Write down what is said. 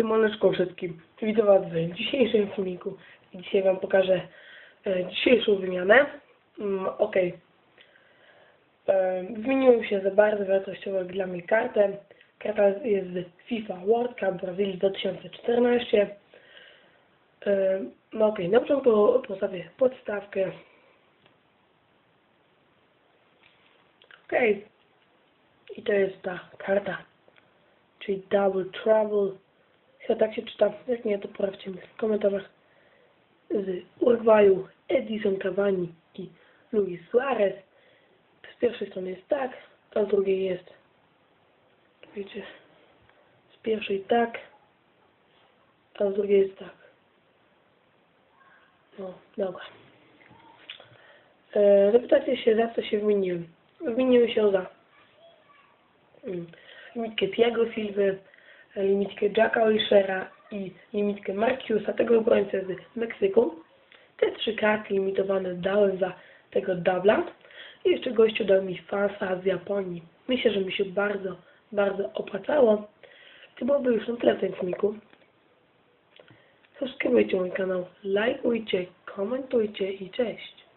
Siemaneczko wszystkim. Witam Was w dzisiejszym filmiku. Dzisiaj Wam pokażę e, dzisiejszą wymianę. Mm, ok. E, wymieniłem się za bardzo wartościową dla mnie kartę. Karta jest z FIFA World Cup Brazylii 2014. E, no ok, na początku postawię podstawkę. Ok. I to jest ta karta. Czyli Double Trouble. Chyba tak się czyta. Jak nie, to poprawcie mnie w komentarzach. Z Urugwaju Edison Cavani i Luis Suarez. Z pierwszej strony jest tak, a z drugiej jest, wiecie, z pierwszej tak, a z drugiej jest tak. No, dobra. E, zapytacie się, za co się wymieniłem. Wymieniłem się za mm, limitkę Thiago Silva, limitkę Jacka Wilshera i limitkę Marciusa, tego obrońcę z Meksyku. Te trzy karty limitowane dałem za tego dubla. I jeszcze gościu dał mi farsa z Japonii. Myślę, że mi się bardzo, bardzo opłacało. To byłoby już na tyle w tym filmiku. Subskrybujcie mój kanał, lajkujcie, komentujcie i cześć.